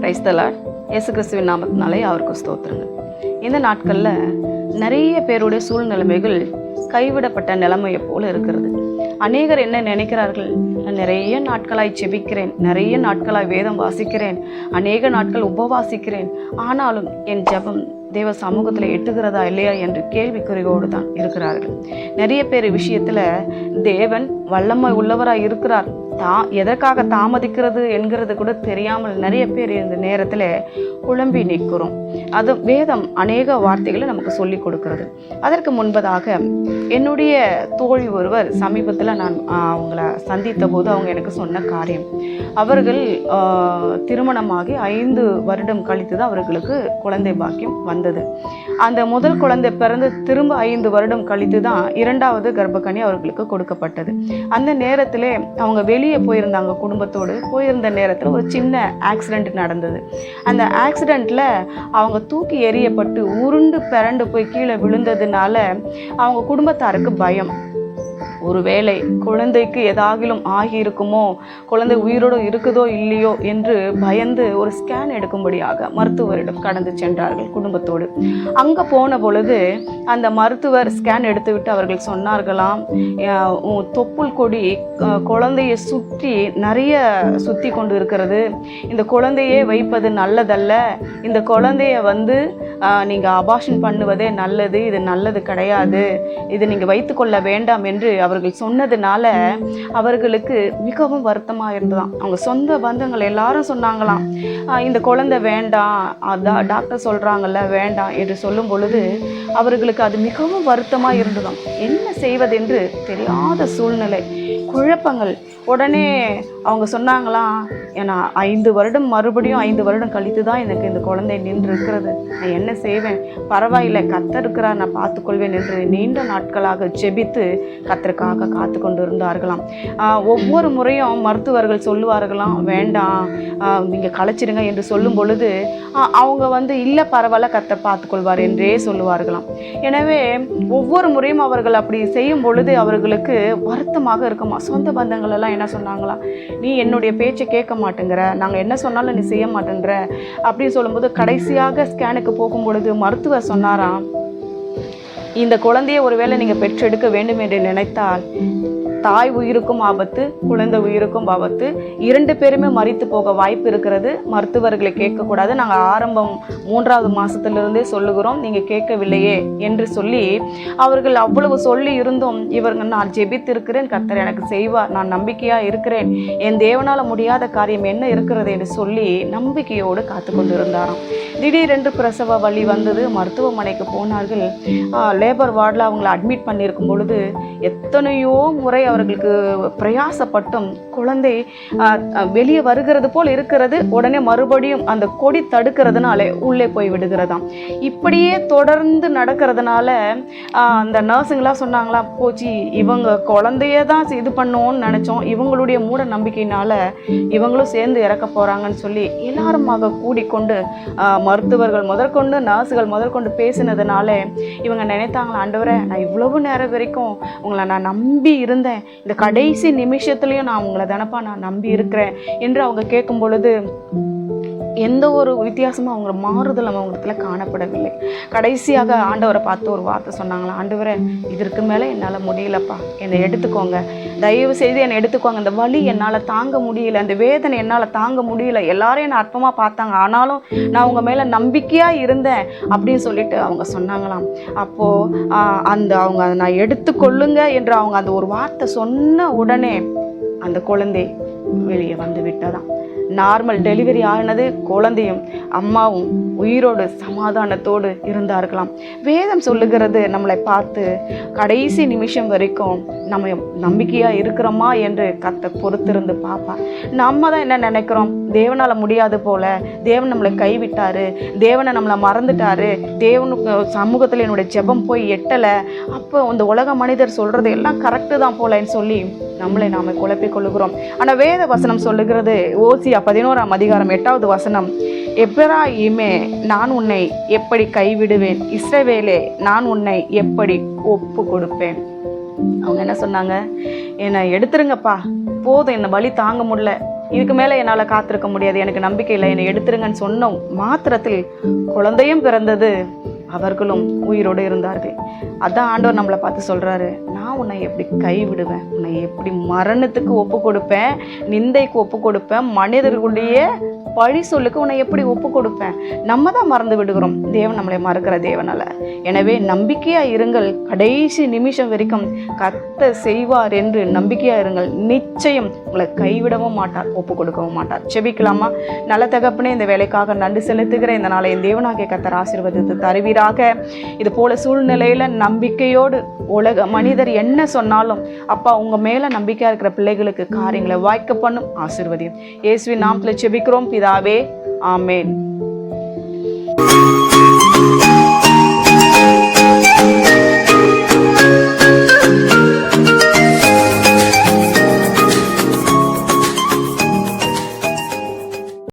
கிரைஸ்தலார் இயேசு கிறிஸ்துவின் நாமத்தினாலே அவருக்கு ஸ்தோத்திரங்கள். இந்த நாட்களில் நிறைய பேருடைய சூழ்நிலைமைகள் கைவிடப்பட்ட நிலைமையை போல இருக்கிறது. அநேகர் என்ன நினைக்கிறார்கள்? நான் நிறைய நாட்களாய் செபிக்கிறேன் நிறைய நாட்களாய் வேதம் வாசிக்கிறேன் அநேக நாட்கள் உபவாசிக்கிறேன் ஆனாலும் என் ஜெபம் தேவ சமூகத்தில் எட்டுகிறதா இல்லையா என்று கேள்விக்குறியோடு தான் இருக்கிறார்கள். நிறைய பேர் விஷயத்தில் தேவன் வல்லமை உள்ளவராக இருக்கிறார். தா எதற்காக தாமதிக்கிறது என்கிறது கூட தெரியாமல் நிறைய பேர் இந்த நேரத்தில் குழம்பி நிற்கிறோம். அது வேதம் அநேக வார்த்தைகளை நமக்கு சொல்லி கொடுக்கிறது. அதற்கு முன்பதாக என்னுடைய தோழி ஒருவர் சமீபத்தில் நான் அவங்கள சந்தித்த போது அவங்க எனக்கு சொன்ன காரியம். அவர்கள் திருமணமாகி ஐந்து வருடம் கழித்து தான் அவர்களுக்கு குழந்தை பாக்கியம் வந்தது. அந்த முதல் குழந்தை பிறந்து திரும்ப ஐந்து வருடம் கழித்து தான் இரண்டாவது கர்ப்பக்கனி அவர்களுக்கு கொடுக்கப்பட்டது. அந்த நேரத்தில் அவங்க வெளி வெளியே போயிருந்தாங்க குடும்பத்தோடு. போயிருந்த நேரத்தில் ஒரு சின்ன ஆக்சிடெண்ட் நடந்தது. அந்த ஆக்சிடெண்ட்டில் அவங்க தூக்கி எறியப்பட்டு உருண்டு பிறண்டு போய் கீழே விழுந்ததுனால அவங்க குடும்பத்தாருக்கு பயம். ஒருவேளை குழந்தைக்கு ஏதாகிலும் ஆகியிருக்குமோ? குழந்தை உயிரோடு இருக்குதோ இல்லையோ என்று பயந்து ஒரு ஸ்கேன் எடுக்கும்படியாக மருத்துவரிடம் கடந்து சென்றார்கள் குடும்பத்தோடு. அங்கே போன பொழுது அந்த மருத்துவர் ஸ்கேன் எடுத்துவிட்டு அவர்கள் சொன்னார்களாம் தொப்புள் கொடி குழந்தையை சுற்றி நிறைய சுற்றி கொண்டு இருக்கிறது. இந்த குழந்தையே வைப்பது நல்லதல்ல. இந்த குழந்தைய வந்து நீங்கள் அபாஷன் பண்ணுவதே நல்லது. இது நல்லது கிடையாது. இது நீங்கள் வைத்துக்கொள்ள வேண்டாம் என்று அவர்கள் சொன்னதுனால அவர்களுக்கு மிகவும் வருத்தமாக இருந்ததாம். அவங்க சொந்த பந்தங்கள் எல்லாரும் சொன்னாங்களாம். இந்த குழந்தை வேண்டாம். அதான் டாக்டர் சொல்கிறாங்கல்ல வேண்டாம் என்று சொல்லும் பொழுது அவர்களுக்கு அது மிகவும் வருத்தமாக இருந்ததாம். என்ன செய்வதென்று தெரியாத சூழ்நிலை. குழப்பங்கள். உடனே அவங்க சொன்னாங்களாம் ஏன்னா ஐந்து வருடம் மறுபடியும் ஐந்து வருடம் கழித்து தான் எனக்கு இந்த குழந்தை நின்று இருக்கிறது நான் என்ன செய்வேன்? பரவாயில்லை கத்தருக்கிறா இருக்கிறார் நான் பார்த்துக்கொள்வேன் என்று நீண்ட நாட்களாக ஜெபித்து கத்தருக்காக காத்து கொண்டு இருந்தார்களாம் ஒவ்வொரு முறையும் மருத்துவர்கள் சொல்லுவார்களாம் வேண்டாம் நீங்கள் களைச்சிடுங்க என்று சொல்லும் பொழுது அவங்க வந்து இல்லை பரவாயில்ல கத்தர் பார்த்துக்கொள்வார் என்றே சொல்லுவார்களாம். எனவே ஒவ்வொரு முறையும் அவர்கள் அப்படி செய்யும் பொழுது அவர்களுக்கு வருத்தமாக இருக்குமா சொந்த பந்தங்கள் எல்லாம் என்ன சொன்னாங்களாம்? நீ என்னுடைய பேச்சை கேட்க மாட்டேங்கிற நாங்கள் என்ன சொன்னாலும் நீ செய்ய மாட்டேங்கிற அப்படின்னு சொல்லும்போது கடைசியாக ஸ்கேனுக்கு போகும் பொழுது மருத்துவர் சொன்னாராம் இந்த குழந்தையை ஒருவேளை நீங்கள் பெற்றெடுக்க வேண்டும் என்று நினைத்தால் தாய் உயிருக்கும் ஆபத்து குழந்தை உயிருக்கும் ஆபத்து. இரண்டு பேருமே மறித்து போக வாய்ப்பு இருக்கிறது. மருத்துவர்களை கேட்கக்கூடாது. நாங்கள் ஆரம்பம் மூன்றாவது மாதத்துலேருந்தே சொல்லுகிறோம். நீங்கள் கேட்கவில்லையே என்று சொல்லி அவர்கள் அவ்வளவு சொல்லி இருந்தும் இவர்கள் நான் ஜெபித்திருக்கிறேன் கர்த்தர் எனக்கு செய்வார் நான் நம்பிக்கையாக இருக்கிறேன் என் தேவனால் முடியாத காரியம் என்ன இருக்கிறது என்று சொல்லி நம்பிக்கையோடு காத்து கொண்டிருந்தாராம் திடீரென்று பிரசவ வழி வந்தது. மருத்துவமனைக்கு போனார்கள். லேபர் வார்டில் அவங்கள அட்மிட் பண்ணியிருக்கும் பொழுது எத்தனையோ முறை அவர்களுக்கு பிரயாசப்பட்டும் குழந்தை வெளியே வருகிறது போல் இருக்கிறது உடனே மறுபடியும் அந்த கொடி தடுக்கிறதுனால உள்ளே போய் விடுகிறதாம். இப்படியே தொடர்ந்து நடக்கிறதுனால அந்த நர்ஸுங்களாம் சொன்னாங்களாம் போச்சு இவங்க குழந்தைய தான் இது பண்ணுவோம்னு நினச்சோம். இவங்களுடைய மூட நம்பிக்கையினால இவங்களும் சேர்ந்து இறக்க போகிறாங்கன்னு சொல்லி எல்லாருமாக கூடிக்கொண்டு மருத்துவர்கள் முதற்கொண்டு நர்ஸுகள் முதற்கொண்டு பேசினதுனால இவங்க நினைத்தாங்களா ஆண்டவரை நான் இவ்வளவு நேரம் வரைக்கும் உங்களை நான் நம்பி இருந்தேன். இந்த கடைசி நிமிஷத்துலையும் நான் உங்களை தானப்பா நான் நம்பி இருக்கிறேன் என்று அவங்க கேட்கும் பொழுது எந்த ஒரு வித்தியாசமும் அவங்க மாறுதல் அவங்கத்துல காணப்படவில்லை. கடைசியாக ஆண்டவரை பார்த்து ஒரு வார்த்தை சொன்னாங்களா ஆண்டவரை இதற்கு மேலே என்னால் முடியலப்பா. என்னை எடுத்துக்கோங்க. தயவு செய்து என்னை எடுத்துக்குவாங்க அந்த வலி என்னால் தாங்க முடியல. அந்த வேதனை என்னால் தாங்க முடியல. எல்லாரும் என்னை அற்பமாக பார்த்தாங்க. ஆனாலும் நான் உங்கள் மேலே நம்பிக்கையாக இருந்தேன் அப்படின்னு சொல்லிட்டு அவங்க சொன்னாங்களாம். அப்போது அந்த அவங்க அதை நான் எடுத்துக்கொள்ளுங்க என்று அவங்க அந்த ஒரு வார்த்தை சொன்ன உடனே அந்த குழந்தை வெளியே வந்து விட்டதான் நார்மல் டெலிவரி ஆனது குழந்தையும் அம்மாவும் உயிரோடு சமாதானத்தோடு இருந்தார்களாம் வேதம் சொல்லுகிறது நம்மளை பார்த்து கடைசி நிமிஷம் வரைக்கும் நம்ம நம்பிக்கையாக இருக்கிறோமா என்று கத்தை பொறுத்திருந்து பார்ப்பா நம்ம தான் என்ன நினைக்கிறோம்? தேவனால் முடியாது போல தேவன் நம்மளை கைவிட்டாரு தேவனை நம்மளை மறந்துட்டாரு தேவனுக்கு சமூகத்தில் என்னுடைய ஜெபம் போய் எட்டலை அப்போ இந்த உலக மனிதர் சொல்கிறது எல்லாம் கரெக்டு தான் போலன்னு சொல்லி நம்மளை நாம குழப்பிக் கொள்ளுகிறோம். ஆனால் வேத வசனம் சொல்லுகிறது ஓசியா பதினோராம் அதிகாரம் எட்டாவது வசனம் எப்ராயிமே நான் உன்னை எப்படி கைவிடுவேன்? இஸ்ரவேலே நான் உன்னை எப்படி ஒப்பு கொடுப்பேன் அவங்க என்ன சொன்னாங்க? என்னை எடுத்துருங்கப்பா. போதும் என்னை வலி தாங்க முடியல. இதுக்கு மேலே என்னால் காத்திருக்க முடியாது. எனக்கு நம்பிக்கை இல்லை. என்னை எடுத்துருங்கன்னு சொன்னோம் மாத்திரத்தில் குழந்தையும் பிறந்தது. அவர்களும் உயிரோடு இருந்தார்கள். அதான் ஆண்டவர் நம்மளை பார்த்து சொல்கிறாரு நான் உன்னை எப்படி கைவிடுவேன்? உன்னை எப்படி மரணத்துக்கு ஒப்பு கொடுப்பேன் நிந்தைக்கு ஒப்பு கொடுப்பேன் மனிதர்களுடைய பழி சொல்லுக்கு உன்னை எப்படி ஒப்பு கொடுப்பேன்? நம்ம தான் மறந்து விடுகிறோம். தேவன் நம்மளை மறக்கிற தேவனால எனவே நம்பிக்கையா இருங்கள். கடைசி நிமிஷம் வரைக்கும் கத்த செய்வார் என்று நம்பிக்கையா இருங்கள். நிச்சயம் உங்களை கைவிடவும் மாட்டார் ஒப்பு கொடுக்கவும் மாட்டார். செபிக்கலாமா நல்ல தகப்பனே இந்த வேலைக்காக நன்றி செலுத்துகிற இந்த நாளை தேவனாகிய கத்தர் ஆசீர்வதித்து தருவீராக. இது போல சூழ்நிலையில நம்பிக்கையோடு உலக மனிதர் என்ன சொன்னாலும் அப்பா உங்க மேல நம்பிக்கையாக இருக்கிற பிள்ளைகளுக்கு காரியங்களை வாய்க்க பண்ணும் ஆசிர்வதியும். இயேசுவின் நாமத்துல செபிக்கிறோம் பிதாவே ஆமேன்.